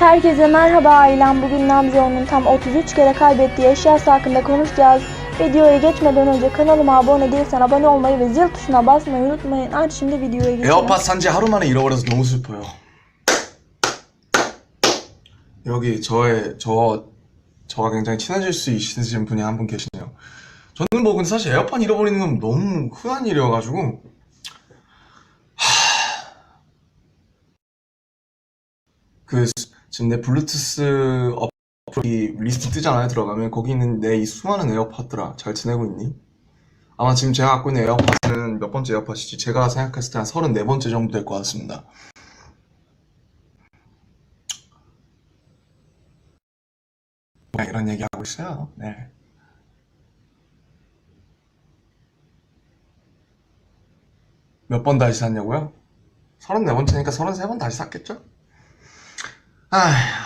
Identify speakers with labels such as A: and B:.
A: Herkese merhaba ailem. Bugün Namjoon'un tam 33 kere kaybettiği eşyası hakkında konuşacağız. Videoya geçmeden önce kanalıma abone değilsen abone olmayı ve zil tuşuna basmayı unutmayın. Hadi şimdi videoya geçelim.
B: 에어팟 산지 하루 만에 잃어버려서 너무 슬퍼요. 여기 저의 저 저와 굉장히 친해질 수 있으신 분이 한 분 계시네요. 저는 뭐 근데 사실 에어팟 잃어버리는 건 너무 흔한 일이어가지고 하... 그 지금 내 블루투스 어플이 리스트 뜨잖아요 들어가면 거기 있는 내 이 수많은 에어팟들아 잘 지내고 있니? 아마 지금 제가 갖고 있는 에어팟은 몇 번째 에어팟이지? 제가 생각했을 때 한 34번째 정도 될 것 같습니다. 이런 얘기 하고 있어요. 네. 몇 번 다시 샀냐고요? 34번째니까 33번 다시 샀겠죠? 哎
C: 呀。